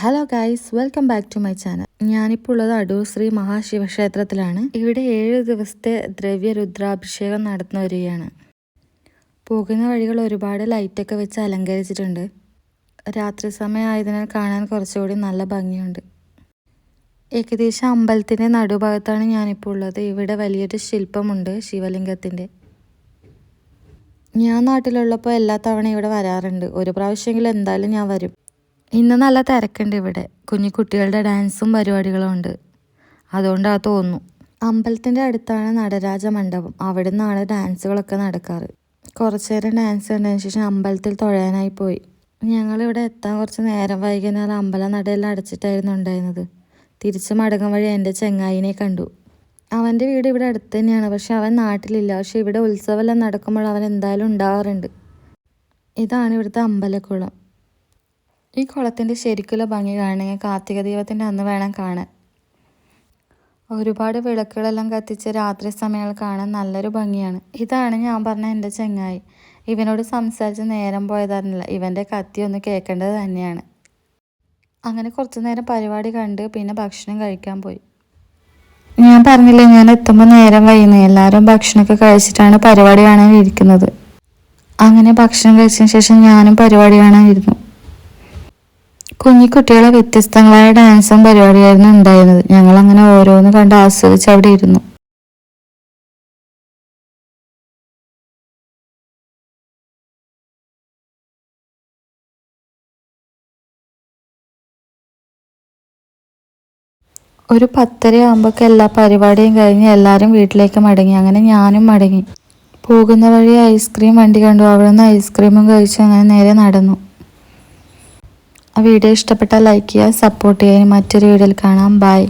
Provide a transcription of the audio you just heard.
Hello guys welcome back to my channel ഞാനിപ്പോൾ ഉള്ളത് അടൂർ ശ്രീ മഹാശിവക്ഷേത്രത്തിലാണ്. ഇവിടെ ഏഴ് ദിവസത്തെ ദ്രവ്യ രുദ്രാഭിഷേകം നടന്നു വരികയാണ് പോകുന്ന വഴികൾ ഒരുപാട് ലൈറ്റൊക്കെ വെച്ച് അലങ്കരിച്ചിട്ടുണ്ട്. രാത്രി സമയമായതിനാൽ കാണാൻ കുറച്ചുകൂടി നല്ല ഭംഗിയുണ്ട്. ഏകദേശം അമ്പലത്തിന്റെ നടുഭാഗത്താണ് ഞാനിപ്പോൾ ഉള്ളത് ഇവിടെ വലിയൊരു ശില്പമുണ്ട് ശിവലിംഗത്തിന്റെ ഞാൻ നാട്ടിലുള്ളപ്പോൾ എല്ലാ തവണ ഇവിടെ വരാറുണ്ട്. ഒരു പ്രാവശ്യമെങ്കിലും എന്തായാലും ഞാൻ വരും. ഇന്ന് നല്ല തിരക്കുണ്ട് ഇവിടെ. കുഞ്ഞു കുട്ടികളുടെ ഡാൻസും പരിപാടികളും ഉണ്ട്. അതുകൊണ്ടാ തോന്നുന്നു. അമ്പലത്തിന്റെ അടുത്താണ് നടരാജ മണ്ഡപം. അവിടെ നിന്നാണ് ഡാൻസുകളൊക്കെ നടക്കാറ്. കുറച്ചു നേരം ഡാൻസ് കണ്ടതിന് ശേഷം അമ്പലത്തിൽ തൊഴാനായി പോയി. ഞങ്ങളിവിടെ എത്താൻ കുറച്ച് നേരം വൈകുന്നേരം അമ്പലം നടയെല്ലാം അടച്ചിട്ടായിരുന്നു ഉണ്ടായിരുന്നത്. തിരിച്ച് മടങ്ങും വഴി എന്റെ ചെങ്ങായിനെ കണ്ടു. അവന്റെ വീട് ഇവിടെ അടുത്ത് തന്നെയാണ്. പക്ഷെ അവൻ നാട്ടിലില്ല. പക്ഷെ ഇവിടെ ഉത്സവമെല്ലാം നടക്കുമ്പോൾ അവൻ എന്തായാലും ഉണ്ടാവാറുണ്ട് ഇതാണ് ഇവിടുത്തെ അമ്പലക്കുളം. ഈ കുളത്തിന്റെ ശരിക്കുള്ള ഭംഗി കാണണമെങ്കിൽ കാർത്തിക ദൈവത്തിന്റെ അന്ന് വേണം കാണാൻ. ഒരുപാട് വിളക്കുകളെല്ലാം കത്തിച്ച് രാത്രി സമയങ്ങൾ കാണാൻ നല്ലൊരു ഭംഗിയാണ്. ഇതാണ് ഞാൻ പറഞ്ഞ എന്റെ ചെങ്ങായി. ഇവനോട് സംസാരിച്ച് നേരം പോയതറിഞ്ഞില്ല. ഇവന്റെ കത്തി ഒന്ന് കേൾക്കേണ്ടത് തന്നെയാണ്. അങ്ങനെ കുറച്ചു നേരം പരിപാടി കണ്ട് പിന്നെ ഭക്ഷണം കഴിക്കാൻ പോയി. ഞാൻ പറഞ്ഞില്ലേ ഞാൻ എത്തുമ്പോൾ നേരം വൈകുന്നു. എല്ലാവരും ഭക്ഷണമൊക്കെ കഴിച്ചിട്ടാണ് പരിപാടി കാണാൻ ഇരിക്കുന്നത് അങ്ങനെ ഭക്ഷണം കഴിച്ചതിന് ശേഷം ഞാനും പരിപാടി കാണാൻ ഇരുന്നു കുഞ്ഞി കുട്ടികളെ വ്യത്യസ്തങ്ങളായ ഡാൻസും പരിപാടിയായിരുന്നു ഉണ്ടായിരുന്നത്. ഞങ്ങൾ അങ്ങനെ ഓരോന്ന് കണ്ട് ആസ്വദിച്ച് അവിടെ ഇരുന്നു. ഒരു പത്തര ആകുമ്പോഴൊക്കെ എല്ലാ പരിപാടിയും കഴിഞ്ഞ് എല്ലാവരും വീട്ടിലേക്ക് മടങ്ങി. അങ്ങനെ ഞാനും മടങ്ങി. പോകുന്ന വഴി ഐസ്ക്രീം വണ്ടി കണ്ടു. അവിടെ നിന്ന് ഐസ്ക്രീമും കഴിച്ചു അങ്ങനെ നേരെ നടന്നു. വീഡിയോ ഇഷ്ടപ്പെട്ടാൽ ലൈക്ക് ചെയ്യുക സപ്പോർട്ട് ചെയ്യുക ഇനി മറ്റൊരു വീഡിയോയിൽ കാണാം. ബൈ.